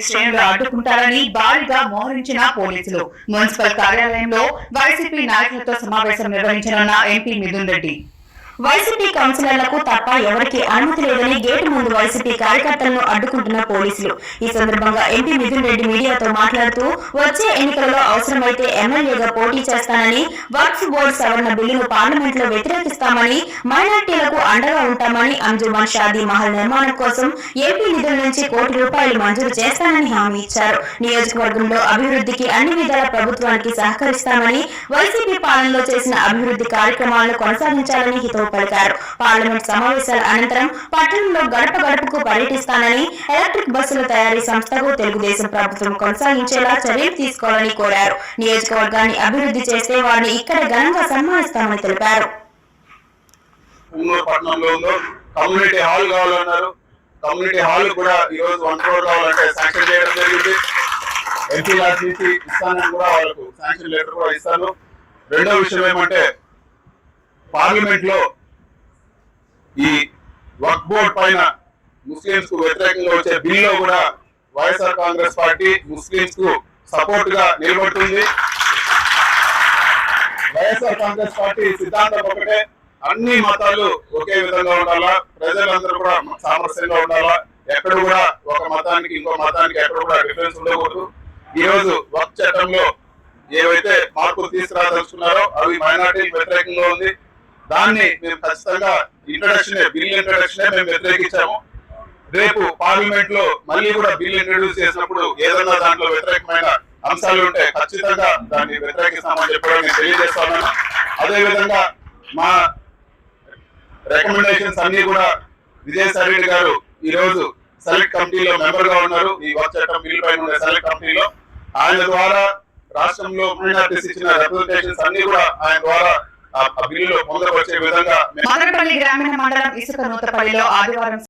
శ్రేణులు అడ్డుకుంటారని భారీగా మోహరించిన పోలీసులు. మున్సిపల్ కార్యాలయంలో వైసీపీ నాయకులతో సమావేశం నిర్వహించనున్న ఎంపీ మిథున్ రెడ్డి. వైసీపీ కౌన్సిలర్లకు తప్ప ఎవరికి అనుమతి లేదని గేటు ముందు వైసీపీ కార్యకర్తలను అడ్డుకుంటున్న పోలీసులు. ఈ సందర్భంగా ఎంపీ మిథున్ రెడ్డి మీడియాతో మాట్లాడుతూ వచ్చే ఎన్నికలలో అవసరమైతే ఎమ్మెల్యేగా పోటీ చేస్తానని వక్ఫ్ బోర్డు సవరణ బిల్లును పార్లమెంట్లో వ్యతిరేకిస్తామని మైనార్టీలకు అండగా ఉంటామని అంజుమాన్ షాదీ మహల్ నిర్మాణం కోసం ఏపీ నిధుల నుంచి కోటి రూపాయలు మంజూరు చేస్తానని హామీ ఇచ్చారు. నియోజకవర్గంలో అభివృద్ధికి అన్ని విధాల ప్రభుత్వానికి సహకరిస్తామని వైసీపీ పాలనలో చేసిన అభివృద్ధి కార్యక్రమాలను కొనసాగించాలని హితవు పలికారు పార్లమెంట్ సమావేశాల అనంతరం పట్టణంలో గడప గడపకు పర్యటిస్తానని ఎలక్ట్రిక్ బస్సుల తయారీ సంస్థకు తెలుగుదేశం ప్రభుత్వం కొనసాగించేలా చర్యలు తీసుకోవాలని కోరారు. నియోజకవర్గాన్ని అభివృద్ధి చేస్తే వారిని ఇక్కడ ఘనంగా సన్మానిస్తామని తెలిపారు. కమ్యూనిటీ హాల్ కావాలన్నారు. కమ్యూనిటీ హాల్ కూడా ఈ రోజు వన్ క్రోర్ కావాలంటే శాంక్షన్ చేయడం జరిగింది. ఎంపీ లాస్ ఇస్తానని కూడా వాళ్ళకు శాంక్షన్ లెటర్ కూడా ఇస్తాను. రెండో విషయం ఏమంటే పార్లమెంట్లో ఈ వక్ బోర్డ్ పైన ముస్లింస్కు వ్యతిరేకంగా వచ్చే బిల్లో కూడా వైఎస్ఆర్ కాంగ్రెస్ పార్టీ ముస్లింస్కు సపోర్ట్గా నిలబడుతుంది. వైఎస్ఆర్ కాంగ్రెస్ పార్టీ సిద్ధాంతం ఒకటే అన్ని మతాలు ఒకే విధంగా ఉండాలా? ప్రజలందరూ కూడా సామరస్యంగా ఉండాలా? ఎక్కడ కూడా ఒక మతానికి ఇంకో మతానికి ఎక్కడ కూడా డిఫరెన్స్ ఉండకూడదు. ఈ రోజు వక్ చట్టంలో ఏవైతే మార్పులు తీసుకురాదలుచుకున్నారో అవి మైనార్టీ వ్యతిరేకంగా ఉంది. దాన్ని మేము ఖచ్చితంగా ఇంట్రడక్షన్ బిల్ ఇంట్రడక్షన్ మేము వ్యతిరేకించాము. రేపు పార్లమెంట్లో మళ్ళీ కూడా బిల్ ఇంట్రడ్యూస్ చేసినప్పుడు ఏదన్నా దాంట్లో వ్యతిరేకమైన అంశాలు ఉంటే ఖచ్చితంగా దాన్ని వ్యతిరేకిస్తామని చెప్పడం నేను తెలియజేస్తాను అదే విధంగా మా రికమెండేషన్స్ అన్ని కూడా విజయసాయి రెడ్డి గారు ఈ రోజు సెలెక్ట్ కమిటీలో మెంబర్గా ఉన్నారు. ఈ వర్క్ చట్టం బిల్ పైన ఉండే సెలెక్ట్ కమిటీలో ఆయన ద్వారా రాష్ట్రంలో ఇచ్చిన రిప్రజెంటేషన్స్ అన్ని కూడా ఆయన ద్వారా బిల్లులో పొందవచ్చే విధంగా మేము మదనపల్లి గ్రామీణ మండలం ఇసుక నూతపల్లిలో ఆదివారం